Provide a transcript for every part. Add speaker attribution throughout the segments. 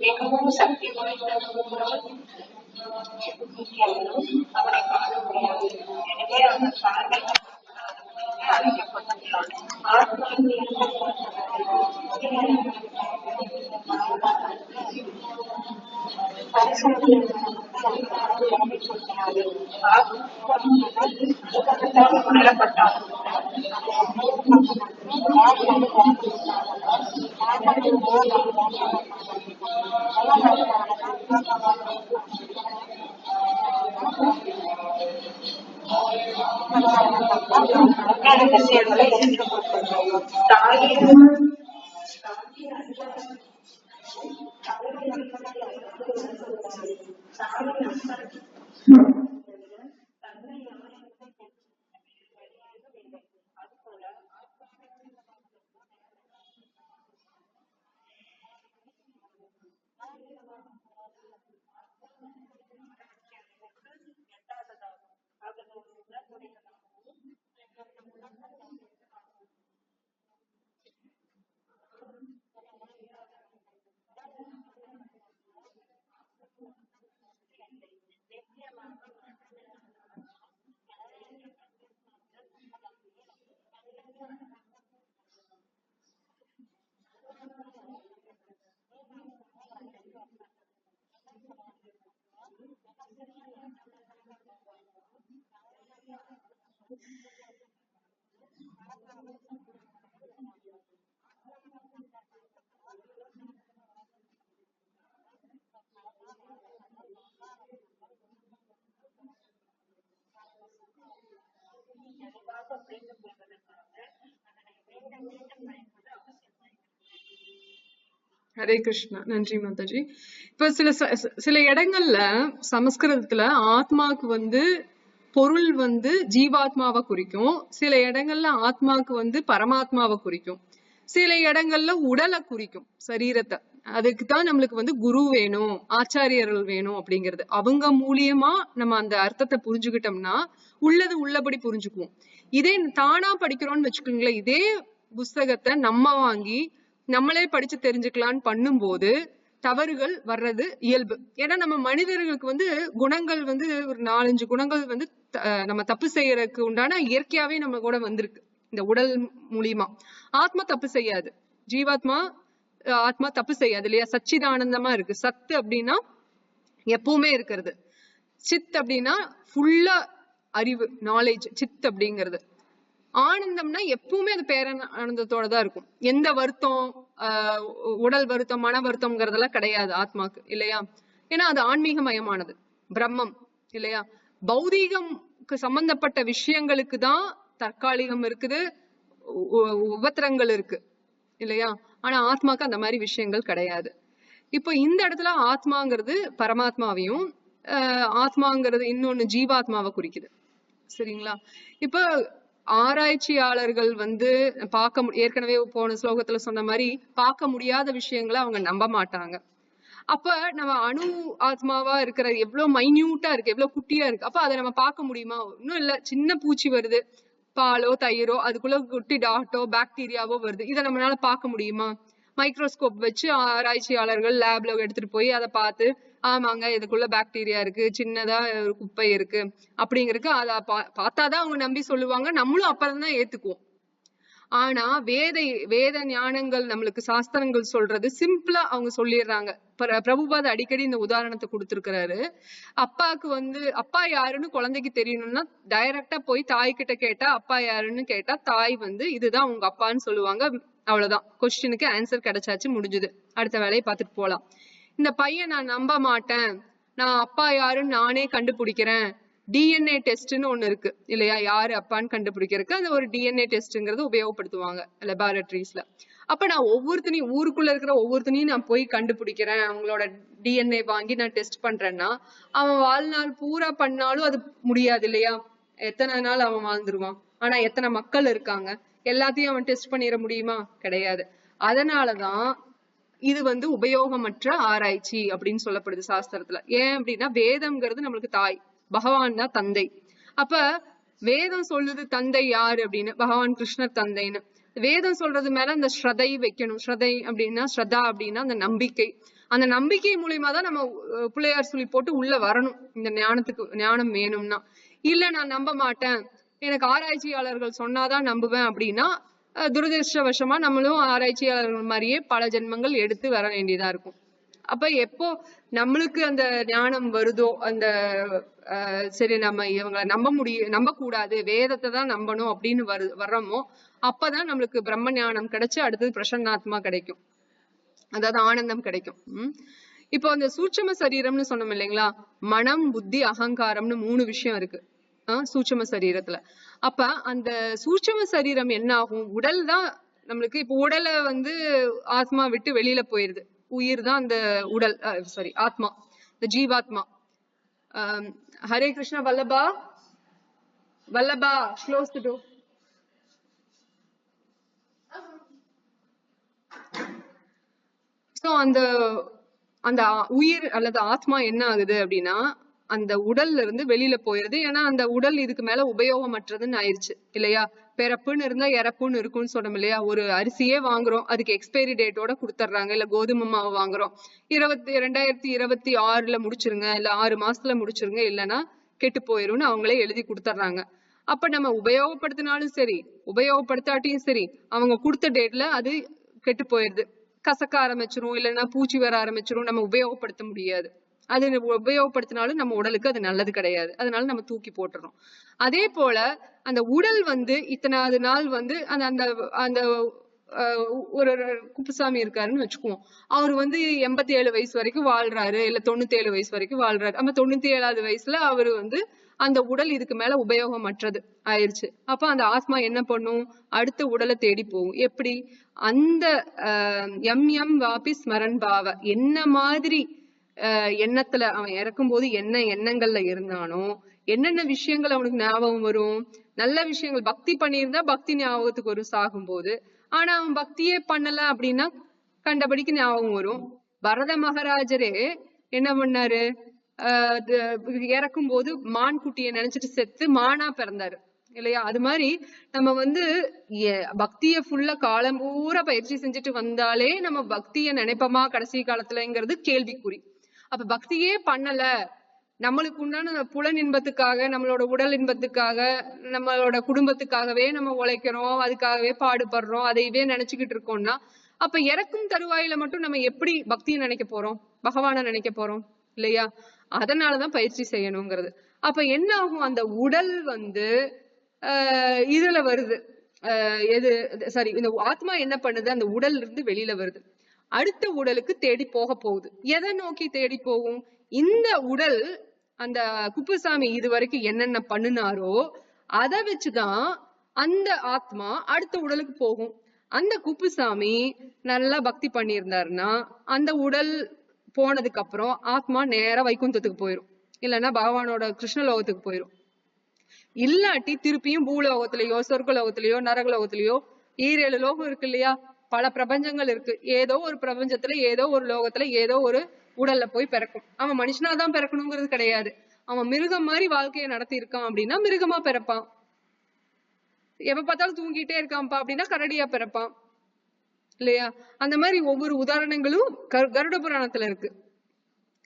Speaker 1: மிகவும் சக்தி வாய்ந்தவர்களும் அவனை காண முடியாது எனவே அந்த சாலை ரகசியங்களை தாயின்
Speaker 2: ஹரே கிருஷ்ணா நன்றி மாதாஜி இப்ப சில ச- சில இடங்கள்ல சமஸ்கிருதத்துல ஆத்மாக்கு வந்து பொருள் வந்து ஜீவாத்மாவை குறிக்கும். சில இடங்கள்ல ஆத்மாக்கு வந்து பரமாத்மாவை குறிக்கும். சில இடங்கள்ல உடலை குறிக்கும் சரீரத்தை. அதுக்கு தான் நம்மளுக்கு வந்து குரு வேணும் ஆச்சாரியர்கள் வேணும் அப்படிங்கிறது. அவங்க மூலியமா நம்ம அந்த அர்த்தத்தை புரிஞ்சுக்கிட்டோம்னா உள்ளது உள்ளபடி புரிஞ்சுக்குவோம். இதே தானா படிக்கிறோம்னு வச்சுக்கோங்களேன் இதே புஸ்தகத்தை நம்ம வாங்கி நம்மளே படிச்சு தெரிஞ்சுக்கலாம்னு பண்ணும்போது தவறுகள் வர்றது இயல்பு. ஏன்னா நம்ம மனிதர்களுக்கு வந்து குணங்கள் வந்து ஒரு நாலஞ்சு குணங்கள் வந்து த- நம்ம தப்பு செய்யறதுக்கு உண்டான இயற்கையாவே நம்ம கூட வந்திருக்கு. இந்த உடல் மூலியமா. ஆத்மா தப்பு செய்யாது. ஜீவாத்மா ஆத்மா தப்பு செய்யாது இல்லையா? சச்சிதானந்தமா இருக்கு. சத்து அப்படின்னா எப்பவுமே இருக்கிறது. சித் அப்படின்னா ஃபுல்லா அறிவு நாலேஜ் சித் அப்படிங்கிறது. ஆனந்தம்னா எப்பவுமே அது பேரன் ஆனந்தத்தோட தான் இருக்கும். எந்த வருத்தம் ஆஹ் உடல் வருத்தம் மன வருத்தம்ங்கிறதெல்லாம் கிடையாது ஆத்மாக்கு இல்லையா? ஏன்னா அது ஆன்மீகமயமானது. பிரம்மம் இல்லையா? பௌதீகம்க்கு சம்பந்தப்பட்ட விஷயங்களுக்கு தான் தற்காலிகம் இருக்குது உபத்திரங்கள் இருக்கு இல்லையா? ஆனா ஆத்மாக்கு அந்த மாதிரி விஷயங்கள் கிடையாது. இப்போ இந்த இடத்துல ஆத்மாங்கிறது பரமாத்மாவையும் ஆஹ் ஆத்மாங்கிறது இன்னொன்னு ஜீவாத்மாவை குறிக்குது. சரிங்களா? இப்போ ஆராய்ச்சியாளர்கள் வந்து பார்க்க ஏற்கனவே போன ஸ்லோகத்துல சொன்ன மாதிரி பார்க்க முடியாத விஷயங்களை அவங்க நம்ப மாட்டாங்க. அப்ப நம்ம அணு ஆத்மாவா இருக்கிற எவ்வளவு மைன்யூட்டா இருக்கு எவ்வளவு குட்டியா இருக்கு அப்ப அதை நம்ம பார்க்க முடியுமா? இன்னும் இல்ல. சின்ன பூச்சி வருது. பாலோ தயிரோ அதுக்குள்ள குட்டி டாட்டோ பாக்டீரியாவோ வருது. இதை நம்மளால பார்க்க முடியுமா? மைக்ரோஸ்கோப் வச்சு ஆராய்ச்சியாளர்கள் லேப்ல எடுத்துட்டு போய் அதை பார்த்து ஆமாங்க இதுக்குள்ள பாக்டீரியா இருக்கு சின்னதா ஒரு குப்பை இருக்கு அப்படிங்கிறதுக்கு அதை பா பார்த்தாதான் அவங்க நம்பி சொல்லுவாங்க நம்மளும் அப்புறம் தான் ஏத்துக்குவோம். ஆனா வேத வேத ஞானங்கள் நம்மளுக்கு சாஸ்திரங்கள் சொல்றது சிம்பிளா அவங்க சொல்லிடுறாங்க. பிர- பிரபுபாத் அடிக்கடி இந்த உதாரணத்தை கொடுத்துருக்கிறாரு. அப்பாக்கு வந்து அப்பா யாருன்னு குழந்தைக்கு தெரியணும்னா டைரக்டா போய் தாய் கிட்ட கேட்டா அப்பா யாருன்னு கேட்டா தாய் வந்து இதுதான் உங்க அப்பான்னு சொல்லுவாங்க அவ்வளவுதான். கொஸ்டினுக்கு ஆன்சர் கிடைச்சாச்சு முடிஞ்சுது. அடுத்த வேலையை பார்த்துட்டு போலாம். இந்த பையன் நான் நம்ப மாட்டேன். நான் அப்பா யாருன்னு நானே கண்டுபிடிக்கிறேன். டிஎன்ஏ டெஸ்ட்னு ஒன்று இருக்கு. இல்லையா? யாரு அப்பான்னு கண்டுபிடிக்கிறதுக்கு அந்த ஒரு டிஎன்ஏ டெஸ்ட்ங்கிறது உபயோகப்படுத்துவாங்க லெபார்டரிஸ்ல அப்ப நான் ஒவ்வொருத்தனையும் ஊருக்குள்ள இருக்கிற ஒவ்வொருத்தனையும் நான் போய் கண்டுபிடிக்கிறேன். அவங்களோட டிஎன்ஏ வாங்கி நான் டெஸ்ட் பண்றேன்னா அவன் வாழ்நாள் பூரா பண்ணாலும் அது முடியாது இல்லையா? எத்தனை நாள் அவன் வாழ்ந்துருவான்? ஆனா எத்தனை மக்கள் இருக்காங்க? எல்லாத்தையும் அவன் டெஸ்ட் பண்ணிட முடியுமா? கிடையாது. அதனாலதான் இது வந்து உபயோகமற்ற ஆராய்ச்சி அப்படின்னு சொல்லப்படுது சாஸ்திரத்துல. ஏன் அப்படின்னா வேதம்ங்கிறது நம்மளுக்கு தாய் பகவான் தான் தந்தை. அப்ப வேதம் சொல்லுது தந்தை யாரு அப்படின்னு? பகவான் கிருஷ்ணர் தந்தைன்னு. வேதம் சொல்றது மேல அந்த ஸ்ரதை வைக்கணும். ஸ்ரதை அப்படின்னா ஸ்ரதா அப்படின்னா அந்த நம்பிக்கை. அந்த நம்பிக்கை மூலியமா தான் நம்ம பிள்ளையார் சொல்லி போட்டு உள்ள வரணும். இந்த ஞானத்துக்கு ஞானம் வேணும்னா. இல்ல நான் நம்ப மாட்டேன். எனக்கு ஆராய்ச்சியாளர்கள் சொன்னாதான் நம்புவேன் அப்படின்னா அஹ், நம்மளும் ஆராய்ச்சியாளர்கள் மாதிரியே பல ஜென்மங்கள் எடுத்து வர வேண்டியதா இருக்கும். அப்ப எப்போ நம்மளுக்கு அந்த ஞானம் வருதோ அந்த அஹ், சரி நம்ம இவங்களை நம்ப முடிய நம்பக்கூடாது வேதத்தை தான் நம்பணும் அப்படின்னு வரு வர்றோமோ அப்பதான் நம்மளுக்கு பிரம்ம ஞானம் கிடைச்சு அடுத்தது பிரசன்னாத்மா கிடைக்கும். அதாவது ஆனந்தம் கிடைக்கும். உம் இப்போ அந்த சூட்சம சரீரம்னு சொன்னோம் இல்லைங்களா? மனம் புத்தி அகங்காரம்னு மூணு விஷயம் இருக்கு. ஆஹ் சூட்சம சரீரத்துல. அப்ப அந்த சூட்சம சரீரம் என்ன ஆகும் உடல் தான் நம்மளுக்கு இப்போ உடலை வந்து ஆத்மா விட்டு வெளியில போயிருது. உயிர் தான் அந்த உடல் சாரி ஆத்மா இந்த ஜீவாத்மா. Hare Krishna Vallabha. Vallabha close to door so அந்த அந்த உயிர் அல்லது ஆத்மா என்ன ஆகுது அப்படின்னா அந்த உடல்ல இருந்து வெளியில போயிருது ஏன்னா அந்த உடல் இதுக்கு மேல உபயோகமற்றதுன்னு ஆயிருச்சு இல்லையா? பிறப்புன்னு இருந்தா இறப்புன்னு இருக்கும்னு சொன்னோம் இல்லையா? ஒரு அரிசியே வாங்குறோம் அதுக்கு எக்ஸ்பைரி டேட்டோட கொடுத்துட்றாங்க இல்ல கோதுமை மாவு வாங்குறோம். இருபத்தி ரெண்டாயிரத்தி இருபத்தி ஆறுல முடிச்சிருங்க இல்ல ஆறு மாசத்துல முடிச்சிருங்க இல்லைன்னா கெட்டு போயிரும்னு அவங்களே எழுதி கொடுத்துட்றாங்க அப்ப நம்ம உபயோகப்படுத்தினாலும் சரி உபயோகப்படுத்தாட்டியும் சரி அவங்க கொடுத்த டேட்ல அது கெட்டு போயிருது. கசக்க ஆரம்பிச்சிரும் இல்லைன்னா பூச்சி வர ஆரம்பிச்சிரும் நம்ம உபயோகப்படுத்த முடியாது. அது உபயோகப்படுத்தினாலும் நம்ம உடலுக்கு அது நல்லது கிடையாது. அதனால நம்ம தூக்கி போட்டுறோம் அதே போல அந்த உடல் வந்து இத்தனாவது நாள் வந்து அந்த அந்த அந்த ஒரு ஒரு குப்புசாமி இருக்காருன்னு வச்சுக்குவோம். அவர் வந்து எண்பத்தி ஏழு வயசு வரைக்கும் வாழ்றாரு இல்ல தொண்ணூத்தி ஏழு வயசு வரைக்கும் வாழ்றாரு. நம்ம தொண்ணூத்தி ஏழாவது வயசுல அவரு வந்து அந்த உடல் இதுக்கு மேல உபயோகமற்றது ஆயிருச்சு. அப்ப அந்த ஆத்மா என்ன பண்ணும்? அடுத்த உடலை தேடி போகும். எப்படி? அந்த ஆஹ், எம் எம் வாபி ஸ்மரன் பாவ. என்ன மாதிரி எண்ணத்துல அவன் இறக்கும்போது என்ன எண்ணங்கள்ல இருந்தானோ என்னென்ன விஷயங்கள் அவனுக்கு ஞாபகம் வரும்? நல்ல விஷயங்கள் பக்தி பண்ணியிருந்தா பக்தி ஞாபகத்துக்கு வரும் சாகும்போது ஆனா அவன் பக்தியே பண்ணல அப்படின்னா கண்டபடிக்கு ஞாபகம் வரும். பரத மகாராஜரே என்ன பண்ணாரு? ஆஹ் இறக்கும் போது மான் குட்டியை நினைச்சிட்டு செத்து மானா பிறந்தாரு. இல்லையா? அது மாதிரி நம்ம வந்து எ- பக்திய ஃபுல்லா காலம் பூரா பயிற்சி செஞ்சுட்டு வந்தாலே நம்ம பக்திய நினைப்போமா கடைசி காலத்துலங்கிறது கேள்விக்குறி. அப்ப பக்தியே பண்ணல. நம்மளுக்கு உண்டான புலன் இன்பத்துக்காக நம்மளோட உடல் இன்பத்துக்காக நம்மளோட குடும்பத்துக்காகவே நம்ம உழைக்கிறோம் அதுக்காகவே பாடுபடுறோம் அதையவே நினைச்சுக்கிட்டு இருக்கோம்னா அப்ப இறக்கும் தருவாயில மட்டும் நம்ம எப்படி பக்தியை நினைக்க போறோம்? பகவான நினைக்க போறோம் இல்லையா? அதனாலதான் பயிற்சி செய்யணுங்கிறது. அப்ப என்ன ஆகும்? அந்த உடல் வந்து ஆஹ் இதுல வருது. ஆஹ் எது சாரி இந்த ஆத்மா என்ன பண்ணுது? அந்த உடல் இருந்து வெளியில வருது. அடுத்த உடலுக்கு தேடி போக போகுது. எதை நோக்கி தேடி போகும்? இந்த உடல் அந்த குப்புசாமி இது வரைக்கும் என்னென்ன பண்ணினாரோ அதை வச்சுதான் அந்த ஆத்மா அடுத்த உடலுக்கு போகும். அந்த குப்புசாமி நல்லா பக்தி பண்ணியிருந்தாருன்னா அந்த உடல் போனதுக்கு அப்புறம் ஆத்மா நேரா வைகுந்தத்துக்கு போயிரும். இல்லைன்னா பகவானோட கிருஷ்ணலோகத்துக்கு போயிரும். இல்லாட்டி திருப்பியும் பூலோகத்திலயோ சொர்க்கலோகத்திலயோ நரகலோகத்திலயோ ஈரேழு லோகம் இருக்கு இல்லையா? பல பிரபஞ்சங்கள் இருக்கு. ஏதோ ஒரு பிரபஞ்சத்துல ஏதோ ஒரு லோகத்துல ஏதோ ஒரு உடல்ல போய் பிறக்கும். அவன் மனுஷனாதான் பிறக்கணுங்கிறது கிடையாது. அவன் மிருகம் மாதிரி வாழ்க்கையை நடத்தி இருக்கான் அப்படின்னா மிருகமா பிறப்பான். எப்ப பார்த்தாலும் தூங்கிட்டே இருக்கான்ப்பா அப்படின்னா கரடியா பிறப்பான். இல்லையா? அந்த மாதிரி ஒவ்வொரு உதாரணங்களும் கரு- கருட புராணத்துல இருக்கு.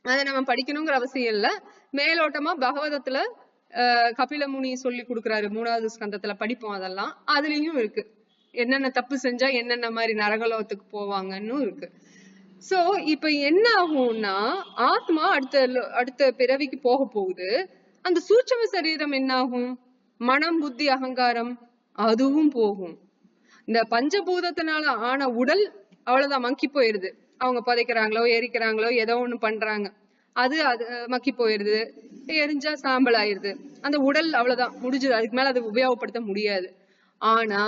Speaker 2: அதை நம்ம படிக்கணுங்கிற அவசியம் இல்ல. மேலோட்டமா பகவதத்துல ஆஹ் கபில முனி சொல்லி கொடுக்குறாரு. மூணாவது ஸ்கந்தத்துல படிப்போம் அதெல்லாம். அதுலயும் இருக்கு. என்னென்ன தப்பு செஞ்சா என்னென்ன மாதிரி நரகலோகத்துக்கு போவாங்கன்னு இருக்கு. சோ இப்ப என்ன ஆகும்னா ஆத்மா அடுத்த அடுத்த பிறவிக்கு போக போகுது. அந்த சூட்சம சரீரம் என்ன ஆகும்? மனம் புத்தி அகங்காரம் அதுவும் போகும். இந்த பஞ்சபூதத்தினால ஆன உடல் அவ்வளவுதான் மக்கி போயிருது. அவங்க புதைக்கிறாங்களோ எரிக்கிறாங்களோ ஏதோ ஒண்ணு பண்றாங்க. அது அது மக்கி போயிருது. எரிஞ்சா சாம்பல் ஆயிருது. அந்த உடல் அவ்வளவுதான் முடிஞ்சது. அதுக்கு மேல அதை உபயோகப்படுத்த முடியாது. ஆனா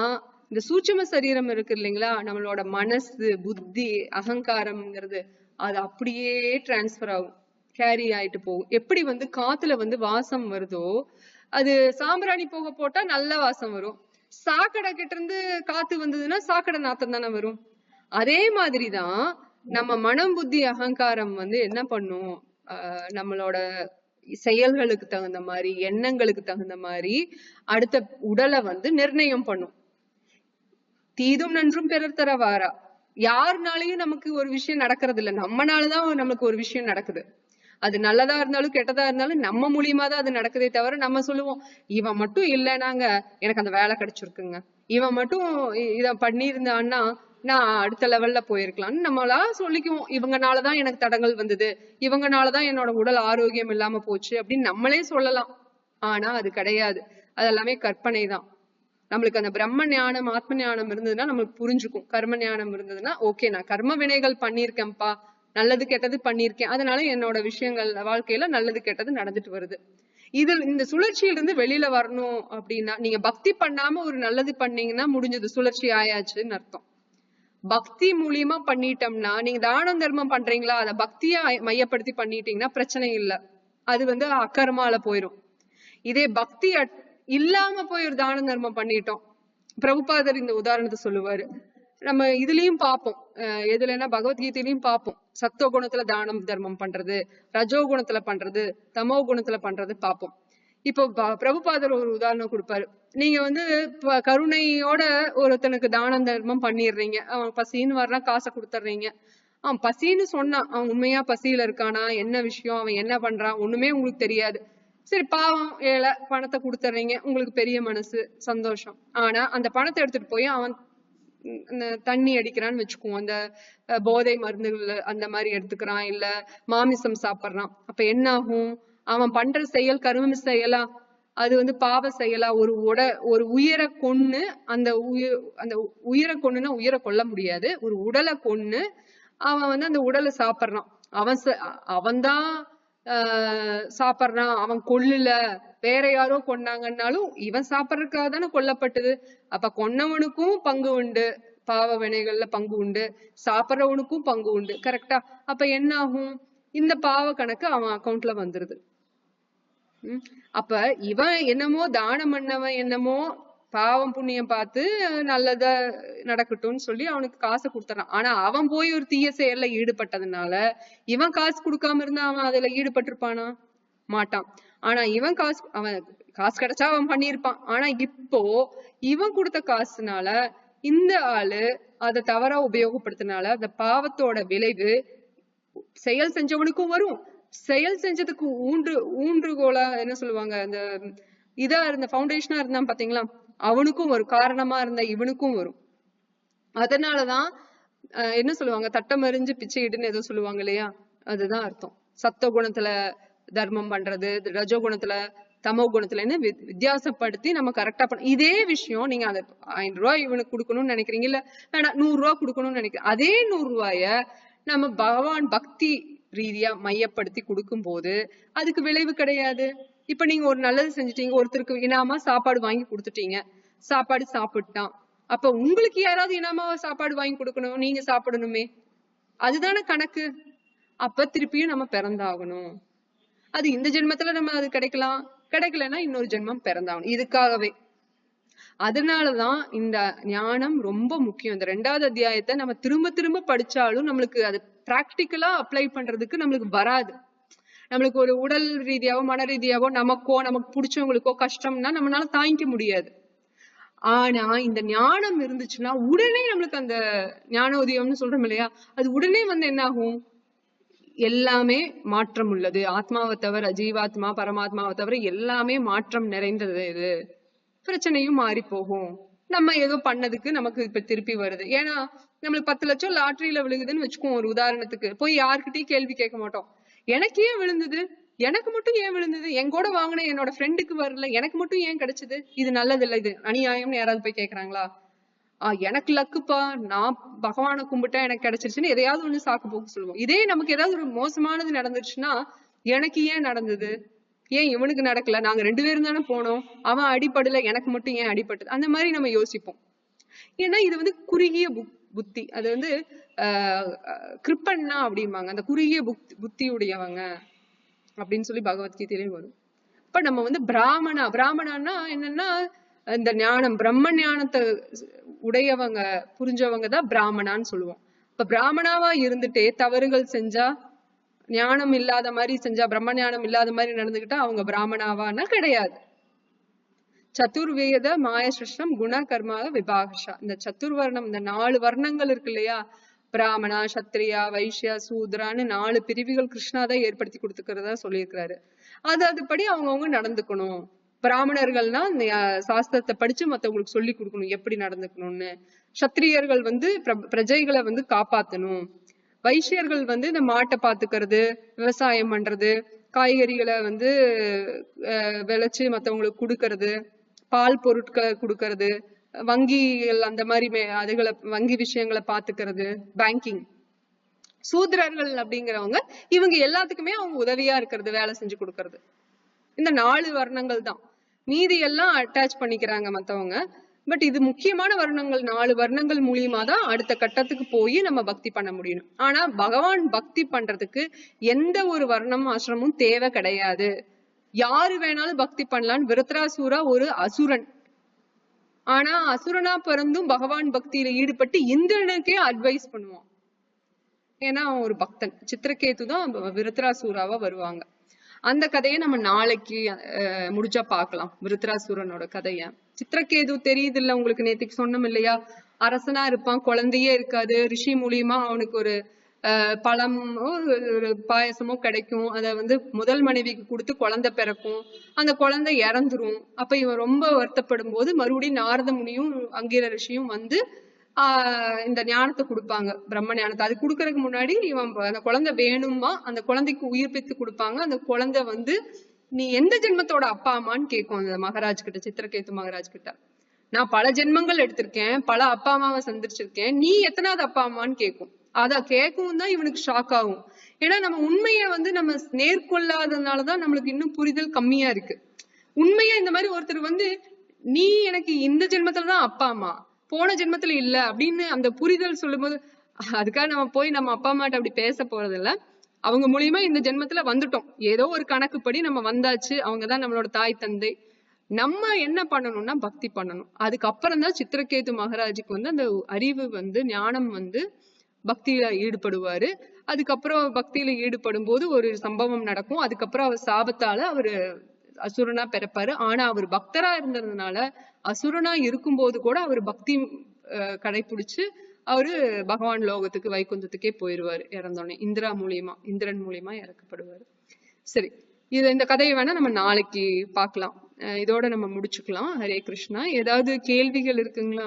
Speaker 2: இந்த சூட்சம சரீரம் இருக்கு இல்லைங்களா? நம்மளோட மனசு புத்தி அகங்காரம்ங்கிறது அது அப்படியே டிரான்ஸ்ஃபர் ஆகும். கேரி ஆயிட்டு போகும். எப்படி வந்து காத்துல வந்து வாசம் வருதோ அது சாம்பிராணி போக போட்டா நல்ல வாசம் வரும். சாக்கடை கிட்ட இருந்து காத்து வந்ததுன்னா சாக்கடை நாத்தம் தானே வரும். அதே மாதிரிதான் நம்ம மனம் புத்தி அகங்காரம் வந்து என்ன பண்ணும்? ஆஹ் நம்மளோட செயல்களுக்கு தகுந்த மாதிரி எண்ணங்களுக்கு தகுந்த மாதிரி அடுத்த உடலை வந்து நிர்ணயம் பண்ணும். தீதும் நன்றும் பிறர் தரவாரா? யாருனாலையும் நமக்கு ஒரு விஷயம் நடக்கிறது இல்ல நம்மனாலதான் நமக்கு ஒரு விஷயம் நடக்குது. அது நல்லதா இருந்தாலும் கெட்டதா இருந்தாலும் நம்ம மூலியமா தான் அது நடக்குதே தவிர நம்ம சொல்லுவோம் இவன் மட்டும் இல்லைனாங்க எனக்கு அந்த வேலை கிடைச்சிருக்குங்க. இவன் மட்டும் இ- இத பண்ணியிருந்தான்னா நான் அடுத்த லெவல்ல போயிருக்கலாம்னு நம்மளா சொல்லிக்குவோம். இவங்கனாலதான் எனக்கு தடங்கள் வந்தது. இவங்கனாலதான் என்னோட உடல் ஆரோக்கியம் இல்லாம போச்சு அப்படின்னு நம்மளே சொல்லலாம். ஆனா அது கிடையாது. அதெல்லாமே கற்பனை தான் நம்மளுக்கு அந்த பிரம்ம ஞானம் ஆத்ம ஞானம் இருந்ததுன்னா நம்மளுக்கு புரிஞ்சுக்கும். கர்ம ஞானம் இருந்ததுன்னா ஓகே நான் கர்ம வினைகள் பண்ணியிருக்கேன்ப்பா. நல்லது கெட்டது பண்ணியிருக்கேன். அதனால என்னோட விஷயங்கள் வாழ்க்கையில நல்லது கெட்டது நடந்துட்டு வருது. இதில் இந்த சுழற்சியில இருந்து வெளியில வரணும் அப்படின்னா நீங்க பக்தி பண்ணாம ஒரு நல்லது பண்ணீங்கன்னா முடிஞ்சது. சுழற்சி ஆயாச்சுன்னு அர்த்தம். பக்தி மூலியமா பண்ணிட்டோம்னா நீங்க தானம் தர்மம் பண்றீங்களா? அதை பக்தியா மையப்படுத்தி பண்ணிட்டீங்கன்னா பிரச்சனை இல்ல. அது வந்து அக்கர்மால போயிரும். இதே பக்தி இல்லாம போய் ஒரு தான தர்மம் பண்ணிட்டோம். பிரபுபாதர் இந்த உதாரணத்தை சொல்லுவாரு. நம்ம இதுலயும் பார்ப்போம் அஹ் எதுலன்னா பகவத்கீதையிலயும் பார்ப்போம் சத்துவ குணத்துல தானம் தர்மம் பண்றது ரஜோ குணத்துல பண்றது தமோ குணத்துல பண்றது பார்ப்போம் இப்போ ப- பிரபுபாதர் ஒரு உதாரணம் கொடுப்பாரு. நீங்க வந்து கருணையோட ஒருத்தனுக்கு தானம் தர்மம் பண்ணிடுறீங்க. அவன் பசின்னு வர்றான் காசை கொடுத்துட்றீங்க. அவன் பசின்னு சொன்னான். அவன் உண்மையா பசியில இருக்கானா? என்ன விஷயம்? அவன் என்ன பண்றான்? ஒண்ணுமே உங்களுக்கு தெரியாது. சரி பாவம் ஏழை பணத்தை கொடுத்துட்றீங்க உங்களுக்கு பெரிய மனசு சந்தோஷம். ஆனா அந்த பணத்தை எடுத்துட்டு போய் அவன் தண்ணி அடிக்கிறான்னு வச்சுக்குவோம். அந்த போதை மருந்துகள் அந்த மாதிரி எடுத்துக்கிறான். இல்ல மாமிசம் சாப்பிடுறான். அப்ப என்ன ஆகும் அவன் பண்ற செயல் கரும செயலா? அது வந்து பாவ செயலா? ஒரு உட ஒரு உயிரை கொன்னு அந்த உயிர் அந்த உயிரை கொன்னுனா உயிரை கொல்ல முடியாது. ஒரு உடலை கொன்னு அவன் வந்து அந்த உடலை சாப்பிட்றான். அவன் ச- அவன்தான் சாப்பிட்றான் அவன் கொல்லல. வேற யாரோ கொன்னாங்கன்னாலும் இவன் சாப்பிட்றதுக்காக தானே கொல்லப்பட்டது. அப்ப கொன்னவனுக்கும் பங்கு உண்டு. பாவ வினைகள்ல பங்கு உண்டு. சாப்பிடுறவனுக்கும் பங்கு உண்டு. கரெக்டா அப்ப என்ன ஆகும் இந்த பாவ கணக்கு அவன் அக்கவுண்ட்ல வந்துருது. அப்ப இவன் என்னமோ தானம் பண்ணவன் என்னமோ பாவம் புண்ணியம் பார்த்து நல்லதா நடக்கட்டும்னு சொல்லி அவனுக்கு காசை கொடுத்துறான். ஆனா அவன் போய் ஒரு தீய செயல்ல ஈடுபட்டதுனால இவன் காசு கொடுக்காம இருந்தா அவன் அதுல ஈடுபட்டிருப்பானா? மாட்டான். ஆனா இவன் காசு அவன் காசு கிடைச்சா அவன் பண்ணியிருப்பான். ஆனா இப்போ இவன் கொடுத்த காசுனால இந்த ஆளு அதை தவறா உபயோகப்படுத்தினால அந்த பாவத்தோட விளைவு செயல் செஞ்சவனுக்கும் வரும். செயல் செஞ்சதுக்கு ஊன்று ஊன்றுகோலா என்ன சொல்லுவாங்க? அந்த இதா இருந்த ஃபவுண்டேஷனா இருந்தான் பாத்தீங்களா? அவனுக்கும் வரும் காரணமா இருந்த இவனுக்கும் வரும். அதனாலதான் அஹ், என்ன சொல்லுவாங்க? தட்டம் எறிஞ்சு பிச்சையிடுன்னு ஏதோ சொல்லுவாங்க இல்லையா? அதுதான் அர்த்தம். சத்த குணத்துல தர்மம் பண்றது ரஜோ குணத்துல தமோ குணத்துலன்னு வித்தியாசப்படுத்தி நம்ம கரெக்டா பண்ண இதே விஷயம் நீங்க அந்த ஐநூறு ரூபாய் இவனுக்கு கொடுக்கணும்னு நினைக்கிறீங்க. இல்ல வேணாம் நூறு ரூபாய் கொடுக்கணும்னு நினைக்கிறேன் அதே நூறு ரூபாய நம்ம பகவான் பக்தி ரீதியா மையப்படுத்தி கொடுக்கும் போது அதுக்கு விளைவு கிடையாது. இப்ப நீங்க ஒரு நல்லது செஞ்சுட்டீங்க ஒருத்தருக்கு இனாமா சாப்பாடு வாங்கி கொடுத்துட்டீங்க சாப்பாடு சாப்பிட்டான். அப்ப உங்களுக்கு யாராவது இனாமா சாப்பாடு வாங்கி கொடுக்கணும் நீங்க சாப்பிடணுமே. அதுதானே கணக்கு. அப்ப திருப்பியும் நம்ம பிறந்தாகணும். அது இந்த ஜென்மத்துல நம்ம அது கிடைக்கலாம். கிடைக்கலன்னா இன்னொரு ஜென்மம் பிறந்தாகணும். இதுக்காகவே. அதனாலதான் இந்த ஞானம் ரொம்ப முக்கியம். இந்த ரெண்டாவது அத்தியாயத்தை நம்ம திரும்ப திரும்ப படிச்சாலும் நம்மளுக்கு அது பிராக்டிக்கலா அப்ளை பண்றதுக்கு நம்மளுக்கு வராது. நம்மளுக்கு ஒரு உடல் ரீதியாவோ மன ரீதியாவோ நமக்கோ நமக்கு பிடிச்சவங்களுக்கோ கஷ்டம்னா நம்மளால தாங்கிக்க முடியாது. ஆனா இந்த ஞானம் இருந்துச்சுன்னா உடனே நம்மளுக்கு அந்த ஞான உதயம்னு சொல்றோம் இல்லையா? அது உடனே வந்து என்ன ஆகும் எல்லாமே மாற்றம் உள்ளது. ஆத்மாவை தவிர ஜீவாத்மா பரமாத்மாவை தவிர எல்லாமே மாற்றம் நிறைந்தது இது. பிரச்சனையும் மாறி போகும் நம்ம ஏதோ பண்ணதுக்கு நமக்கு இப்ப திருப்பி வருது. ஏன்னா நம்மளுக்கு பத்து லட்சம் லாட்டரியில விழுகுதுன்னு வச்சுக்கோ ஒரு உதாரணத்துக்கு. போய் யாருக்கிட்டையும் கேள்வி கேட்க மாட்டோம். எனக்கு ஏன் விழுந்தது? எனக்கு மட்டும் ஏன் விழுந்தது? என் கூட வாங்கின என்னோட ஃப்ரெண்டுக்கு வரல. எனக்கு மட்டும் ஏன் கிடைச்சது? இது நல்லது இல்லை இது அநியாயம்னு யாராவது போய் கேக்குறாங்களா? ஆஹ் எனக்கு லக்குப்பா. நான் பகவானை கும்பிட்டா எனக்கு கிடைச்சிருச்சுன்னு எதையாவது ஒண்ணு சாக்கு போக்கு சொல்லுவோம். இதே நமக்கு ஏதாவது ஒரு மோசமானது நடந்துருச்சுன்னா எனக்கு ஏன் நடந்தது? ஏன் இவனுக்கு நடக்கல? நாங்க ரெண்டு பேரும் தானே போனோம். அவன் அடிபடல. எனக்கு மட்டும் ஏன் அடிபட்டது? அந்த மாதிரி நம்ம யோசிப்போம். ஏன்னா இது வந்து குறுகிய புக் புத்தி. அது வந்து ஆஹ் கிருப்பண்ணா அப்படிம்பாங்க. அந்த குறுகிய புத்தி புத்தியுடையவங்க அப்படின்னு சொல்லி பகவத்கீதையிலையும் வரும். இப்ப நம்ம வந்து பிராமணா பிராமணான்னா என்னன்னா இந்த ஞானம் பிரம்ம ஞானத்தை உடையவங்க புரிஞ்சவங்க தான் பிராமணான்னு சொல்லுவோம். இப்ப பிராமணாவா இருந்துட்டே தவறுகள் செஞ்சா ஞானம் இல்லாத மாதிரி செஞ்சா பிரம்ம ஞானம் இல்லாத மாதிரி நடந்துகிட்டா அவங்க பிராமணாவான்னா கிடையாது. சதுர்வேத மாய சிருஷ்ணம் குண கர்மாக விபாகஷா. இந்த சத்துர்வர்ணம் இந்த நாலு வர்ணங்கள் இருக்கு இல்லையா? பிராமணா சத்ரியா வைஷ்யா சூத்ரான்னு நாலு பிரிவுகள் கிருஷ்ணா தான் ஏற்படுத்தி கொடுத்துக்கிறதா சொல்லியிருக்கிறாரு. அது அதுபடி அவங்கவுங்க நடந்துக்கணும். பிராமணர்கள்னா இந்த சாஸ்திரத்தை படிச்சு மத்தவங்களுக்கு சொல்லி கொடுக்கணும் எப்படி நடந்துக்கணும்னு. சத்திரியர்கள் வந்து பிர- பிரஜைகளை வந்து காப்பாத்தணும். வைஷ்யர்கள் வந்து இந்த மாட்டை பாத்துக்கிறது விவசாயம் பண்றது காய்கறிகளை வந்து அஹ், விளைச்சு மத்தவங்களுக்கு கொடுக்கறது பால் பொருட்களை கொடுக்கறது வங்கிகள் அந்த மாதிரி மே- அதுகளை வங்கி விஷயங்களை பாத்துக்கிறது பேங்கிங் சூத்திரர்கள் அப்படிங்கிறவங்க இவங்க எல்லாத்துக்குமே அவங்க உதவியா இருக்கிறது வேலை செஞ்சு கொடுக்கறது. இந்த நாலு வர்ணங்கள் தான். மீதி எல்லாம் அட்டாச் பண்ணிக்கிறாங்க மத்தவங்க. பட் இது முக்கியமான வர்ணங்கள் நாலு வர்ணங்கள் மூலியமா தான் அடுத்த கட்டத்துக்கு போய் நம்ம பக்தி பண்ண முடியும் ஆனா பகவான் பக்தி பண்றதுக்கு எந்த ஒரு வர்ணம் ஆசிரமும் தேவை கிடையாது. யாரு வேணாலும் பக்தி பண்ணலாம்னு விருத்ராசூரா ஒரு அசுரன். ஆனா அசுரனா பிறந்தும் பகவான் பக்தியில ஈடுபட்டு இந்திரனுக்கே அட்வைஸ் பண்ணுவான். ஏன்னா அவன் ஒரு பக்தன். சித்திரகேத்து தான் விருத்ராசூராவா வருவாங்க. அந்த கதையை நம்ம நாளைக்கு முடிச்சா பார்க்கலாம். விருத்ராசூரனோட கதைய. சித்திரகேது தெரியுது இல்ல உங்களுக்கு நேத்துக்கு சொன்னோம் இல்லையா? அரசனா இருப்பான் குழந்தையே இருக்காது. ரிஷி மூலியமா அவனுக்கு ஒரு பழமோ ஒரு பாயசமோ கிடைக்கும். அதை வந்து முதல் மனைவிக்கு கொடுத்து குழந்தை பிறக்கும். அந்த குழந்தை இறந்துரும். அப்ப இவன் ரொம்ப வருத்தப்படும் போது மறுபடியும் நாரத முனியும் அங்கீர ரிஷியும் வந்து ஆஹ் இந்த ஞானத்தை கொடுப்பாங்க. பிரம்ம ஞானத்தை. அது கொடுக்கறதுக்கு முன்னாடி இவன் அந்த குழந்தை வேணுமா? அந்த குழந்தைக்கு உயிர் பெற்று கொடுப்பாங்க. அந்த குழந்தை வந்து நீ எந்த ஜென்மத்தோட அப்பா அம்மான்னு கேட்கும் அந்த மகாராஜ் கிட்ட சித்திரகேத்து மகாராஜ் கிட்ட. நான் பல ஜென்மங்கள் எடுத்திருக்கேன். பல அப்பா அம்மாவை சந்திச்சிருக்கேன். நீ எத்தனாவது அப்பா அம்மான்னு கேட்கும் அதான் கேட்கவும் தான் இவனுக்கு ஷாக் ஆகும். ஏன்னா நம்ம உண்மையை வந்து நம்ம நேர்கொள்ளாததுனாலதான் நம்மளுக்கு இன்னும் புரிதல் கம்மியா இருக்கு. உண்மையா இந்த மாதிரி ஒருத்தர் வந்து நீ எனக்கு இந்த ஜென்மத்துல தான் அப்பா அம்மா. போன ஜென்மத்துல இல்ல. அப்படின்னு அந்த புரிதல் சொல்லும்போது அதுக்காக நம்ம போய் நம்ம அப்பா அம்மாட்ட அப்படி பேச போறது அவங்க மூலியமா இந்த ஜென்மத்துல வந்துட்டோம். ஏதோ ஒரு கணக்குப்படி நம்ம வந்தாச்சு. அவங்கதான் நம்மளோட தாய் தந்தை. நம்ம என்ன பண்ணணும்னா பக்தி பண்ணணும். அதுக்கப்புறம் தான் சித்திரகேது மகாராஜுக்கு வந்து அந்த அறிவு வந்து ஞானம் வந்து பக்தியில ஈடுபடுவாரு. அதுக்கப்புறம் பக்தியில ஈடுபடும் போது ஒரு சம்பவம் நடக்கும். அதுக்கப்புறம் அவர் சாபத்தால அவரு அசுரனா பிறப்பாரு. ஆனா அவர் பக்தரா இருந்ததுனால அசுரனா இருக்கும்போது கூட அவர் பக்தி கடைபிடிச்சு அவரு பகவான் லோகத்துக்கு வைகுந்தத்துக்கே போயிருவாரு இறந்தோடனே இந்திரா மூலியமா இந்திரன் மூலியமா இறக்கப்படுவாரு. சரி இது இந்த கதையை வேணா நம்ம நாளைக்கு பார்க்கலாம். இதோட நம்ம முடிச்சுக்கலாம். ஹரே கிருஷ்ணா. ஏதாவது கேள்விகள் இருக்குங்களா?